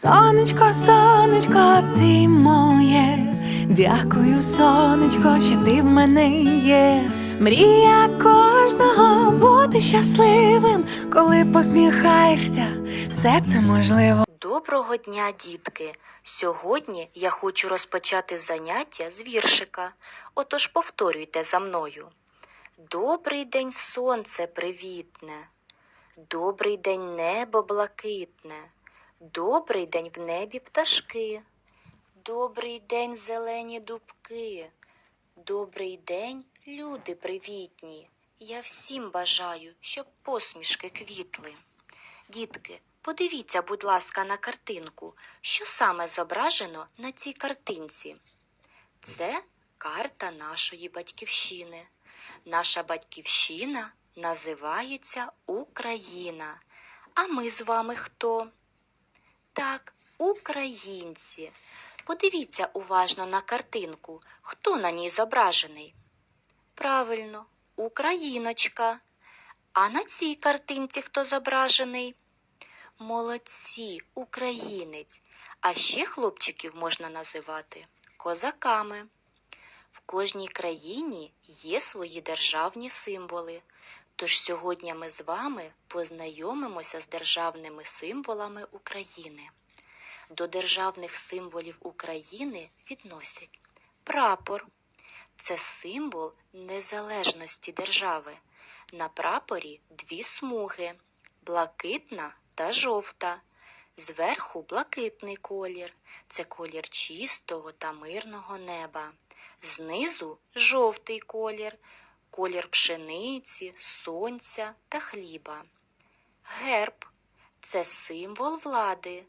Сонечко, сонечко, ти моє. Дякую, сонечко, що ти в мене є. Мрія кожного бути щасливим, коли посміхаєшся, все це можливо. Доброго дня, дітки! Сьогодні я хочу розпочати заняття з віршика. Отож повторюйте за мною. Добрий день, сонце привітне, добрий день небо блакитне, добрий день в небі пташки, добрий день зелені дубки, добрий день, люди привітні. Я всім бажаю, щоб посмішки квітли. Дітки, подивіться, будь ласка, на картинку. Що саме зображено на цій картинці? Це карта нашої батьківщини. Наша батьківщина називається Україна. А ми з вами хто? Так, українці. Подивіться уважно на картинку. Хто на ній зображений? Правильно, Україночка. А на цій картинці хто зображений? Молодці, українець. А ще хлопчиків можна називати козаками. В кожній країні є свої державні символи. Тож сьогодні ми з вами познайомимося з державними символами України. До державних символів України відносять прапор. Це символ незалежності держави. На прапорі дві смуги блакитна та жовта. Зверху блакитний колір це колір чистого та мирного неба. Знизу жовтий колір колір пшениці, сонця та хліба. Герб це символ влади.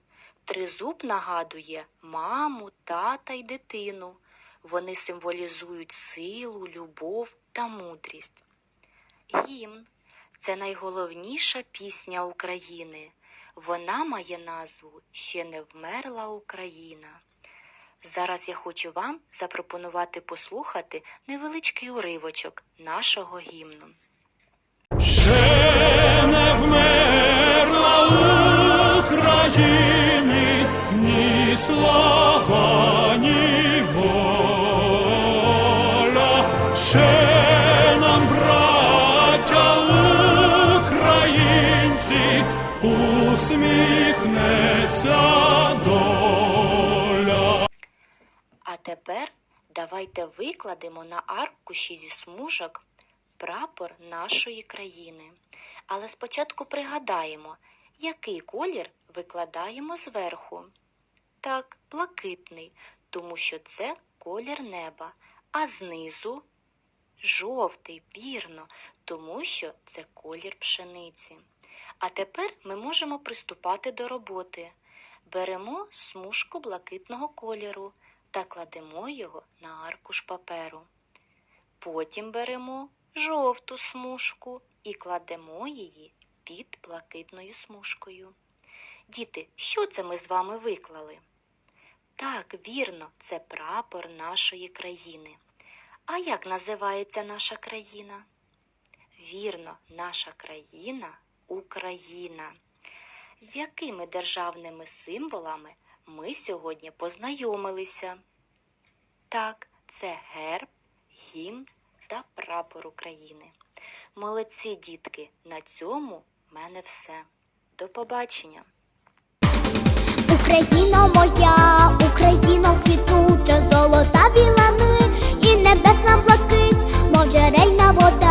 Тризуб нагадує маму, тата й дитину. Вони символізують силу, любов та мудрість. Гімн це найголовніша пісня України. Вона має назву Ще не вмерла Україна. Зараз я хочу вам запропонувати послухати невеличкий уривочок нашого гімну. Ще не вмерла України ні слава, ні воля. Ще нам, браття українці, усміхнеться доля. А тепер давайте викладемо на аркуші зі смужок прапор нашої країни. Але спочатку пригадаємо, який колір викладаємо зверху. Так, блакитний, тому що це колір неба, а знизу жовтий, вірно, тому що це колір пшениці. А тепер ми можемо приступати до роботи. Беремо смужку блакитного кольору та кладемо його на аркуш паперу. Потім беремо жовту смужку і кладемо її під блакитною смужкою. Діти, що це ми з вами виклали? Так, вірно, це прапор нашої країни. А як називається наша країна? Вірно, наша країна Україна. З якими державними символами ми сьогодні познайомилися. Так, це герб, гімн та прапор України. Молодці дітки, на цьому в мене все. До побачення. Україно моя, Україно квітуча, золота білани і небесна блакить, мов джерельна вода.